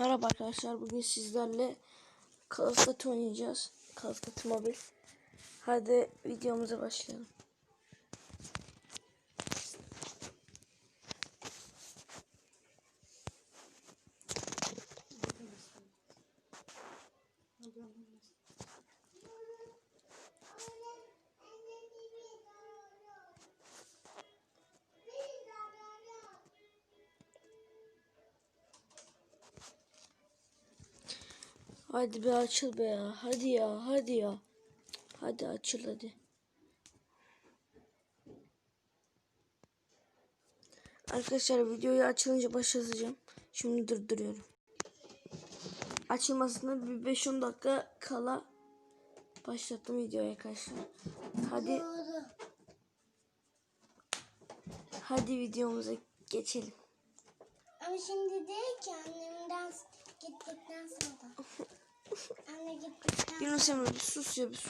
Merhaba arkadaşlar. Bugün sizlerle Call oynayacağız. Call of Duty Mobile. Hadi videomuza başlayalım. Hadi bir açıl be ya. Hadi ya. Hadi ya. Hadi açıl hadi. Arkadaşlar videoyu açılınca başlatacağım. Şimdi durduruyorum. Açılmasına bir 5-10 dakika kala başlattım videoyu arkadaşlar. Hadi hadi videomuza geçelim. Ama şimdi değil ki annemden gittikten sonra. Anne gittikten Yunus Emre bir sus bir sus.